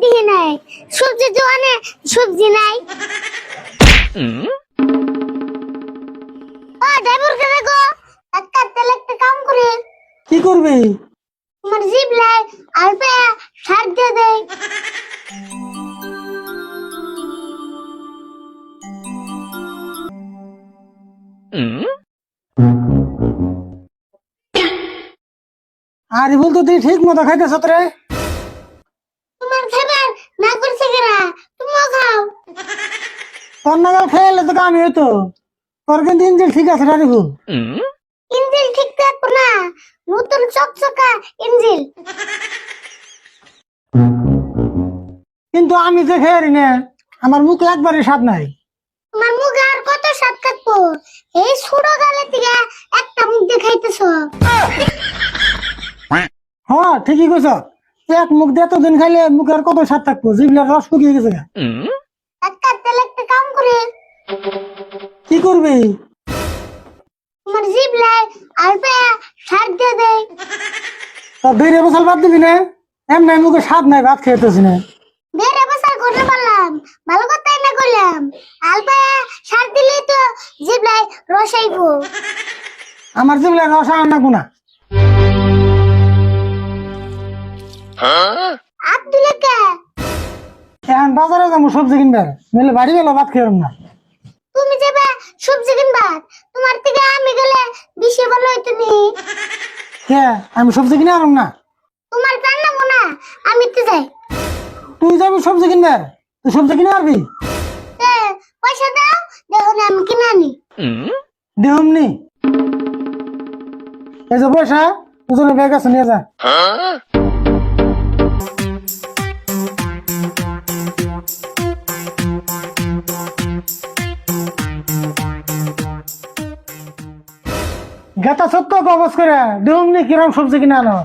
দিহি নাই সবজি দোকানে সবজি নাই। ও ড্রাইভার কে দেখো। একটা তেল একটা কাম করে। কি করবি? তোমার জিপ লাই আলপে সার দিয়ে দেয়। আরে বলতো তুই ঠিক মতো খাইতেছ রে তোমার খাবার না করছে কেরা তুমিও খাও তোর নাগাল তো হইতো। তোর কিন্তু ইঞ্জিন ঠিক আছে রে রিভু ইঞ্জিল ঠিক থাকব না। নতুন চকচকা ইঞ্জিল। কিন্তু আমি যে খেয়ে রি না আমার মুখে একবারই স্বাদ নাই। তোমার মুখে আর কত স্বাদ থাকব এই ছোট গালে থেকে একটা মুখ দেখাইতেছ। হ্যাঁ ঠিকই কইছ। এক মুখ দিয়ে এতদিন খাইলে মুখের কত স্বাদ থাকব? জিবলার রস শুকিয়ে গেছে গা। একটা তেল একটা কাম করে কি করবি? জিভ লাই আলপে সার দিয়ে দেয় তোর দুই বছর বাদ দিবি না? এমনি মুখে স্বাদ নাই ভাত খেয়েতেছি না। বেড়ে বসার করে পারলাম ভালো কথাই না করলাম। আলপে সার দিলেই তো জিভ লাই রসাইবো। আমার জিবলার রস আনা গুনা। এখন বাজারে যাব সবজি কিনবার। নইলে বাড়ি গেলে ভাত খেয়ে না। সবজি কিনবা? তোমার থেকে আমি গেলে বেশি ভালো হইতো নি। আমি সবজি কিনে আনম না? তোমার প্রাণ না আমি তো যাই। তুই যাবি সবজি কিনবার তুই সবজি কিনে আনবি? পয়সা দাও দেখো না আমি কিনে আনি। দেহমনি এই যে পয়সা দুজনে ব্যাগ আছে নিয়ে যা। গেতা সত্য কবচ করে? দেহমনি কিরম সবজি কিনে আনো?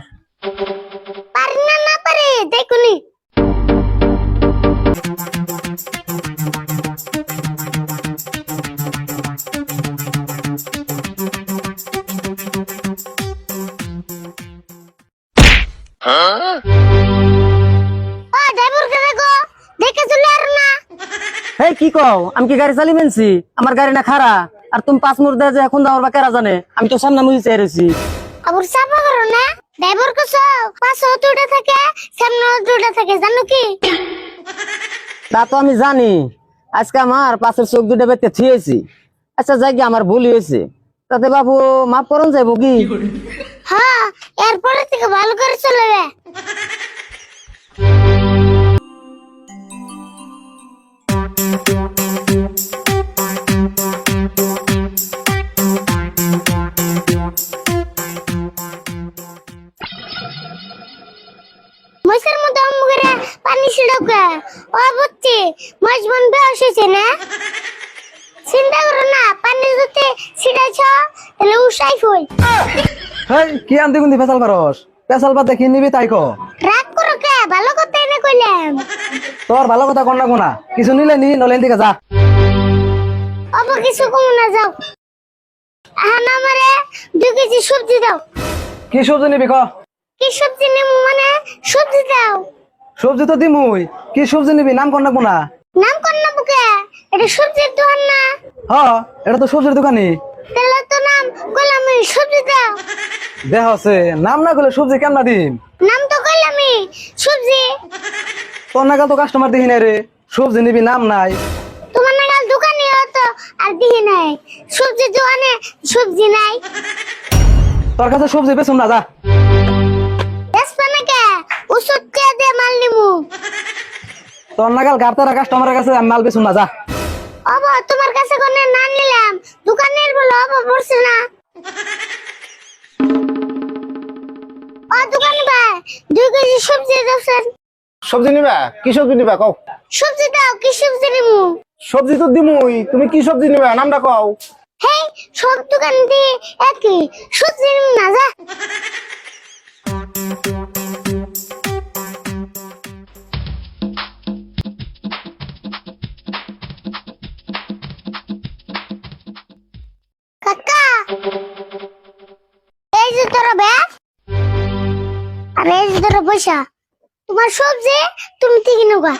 পারি না না পারি দেখো নি ও ড্রাইভার কে দেখো দেখে চলে আর না। এই কি কও? আমি কি গাড়ি চালি মেনছি আমার গাড়ি না খারা আর তুমি পাঁচ মুহূর্তে যে এখন দাও বা কেরা জানে? আমি তো সামনে মুজি চেয়ে রয়েছি। আবার চাপা করো না। ড্রাইভার কো পাঁচ দুটা থাকে সামনে দুটা থাকে জানো কি? তা তো আমি জানি। আজকে আমার পাশের চোখ দুটো বেতে থিয়েছি। আচ্ছা যাই গিয়ে আমার ভুল হয়েছে। তাতে বাবু মাফ করুন যাইব কি? হ্যাঁ এরপরে থেকে ভালো করে চলবে হেই কি আনতে ফেসাল ফেসাল নিবি তাই কো। রাগ করো কে? ভালো কথা এনে কইলাম। তোর ভালো কথা কন না কোনা কিছু নিলে নি নলে দিকে যা। অব কিছু কম না যাও। আহান আমারে দুই কেজি সবজি দাও। কি সবজি নিবি ক? কি সবজি নেব মানে? সবজি দাও। সবজি তো দিমুই। কি সবজি নিবি? নাম কন না কোনা নাম কর না বুকে। এটা সবজির দোকান না। হ এটা তো সবজির দোকানি তাহলে তো নাম কইলাম সবজি দাও। দেহ আছে নাম না করলে সবজি কেমন দিম? নাম তো কইলামই সবজি। তোর নাগাল তো কাস্টমার দেখি নাই রে সবজি নিবি নাম নাই। তোমার নাগাল দোকানে তো আর দিহি নাই। সবজির দোকানে সবজি নাই। তোর কাছে সবজি না যা। ওষুধ কে মাল নিমু? তোর নাগাল গাবতারা কাস্টমারের কাছে মাল না যা। অব তোমার কাছে কোনে না নিলাম। দোকানের বলে অব পড়ছে না। ও দোকান ভাই দুই কেজি সবজি দাও সবজি নিবা? কি সবজি নিবা কও? সবজি দাও কি সবজি নিমু? সবজি তো দিমুই তুমি কি সবজি নিবা? নামটা কও। হেই সব দোকান দিয়ে একই। সবজি নিমু না যা। আর এই যে তোর পয়সা তোমার সবজি তুমি থেকে নেবা।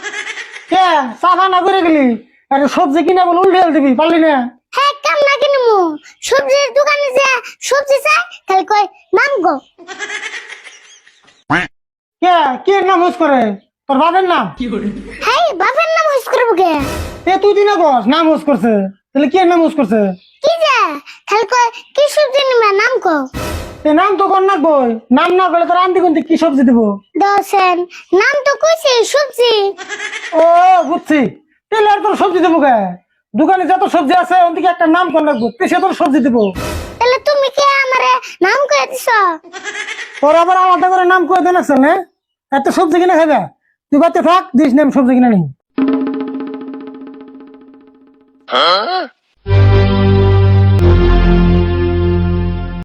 কে সাফা না করে গেলি? আরে সবজি কিনে বলে উল্টে দিবি পারলি না? হ্যাঁ কাম না কিনবো সবজির দোকানে যে সবজি চাই তাহলে কয় নাম গো। কে কে নাম হুস করে? তোর বাবার নাম? হ্যাঁ বাপের নাম হুস করব কে? এ তুই দিনা কস নাম হুস করছে। তাহলে কে নাম হুস করছে? কি যে? তাহলে কয় কি সবজি নিবা নাম কো নাম তো কর না কই নাম না করলে তোর আন্তি কুন্তি কি সবজি দিব? দশেন নাম তো কইছে সবজি। ও বুঝছি। তাহলে আর তোর সবজি দেবো কে? দোকানে যত সবজি আছে দিকে একটা নাম কর রাখব সে তোর সবজি দিব? তাহলে তুমি কে আমারে নাম কয়ে দিছ? তোর আবার আলাদা করে নাম করে দেন আছে না? এত সবজি কিনে খাবে তুই বাচ্চা থাক দিস নাম সবজি কিনে নেই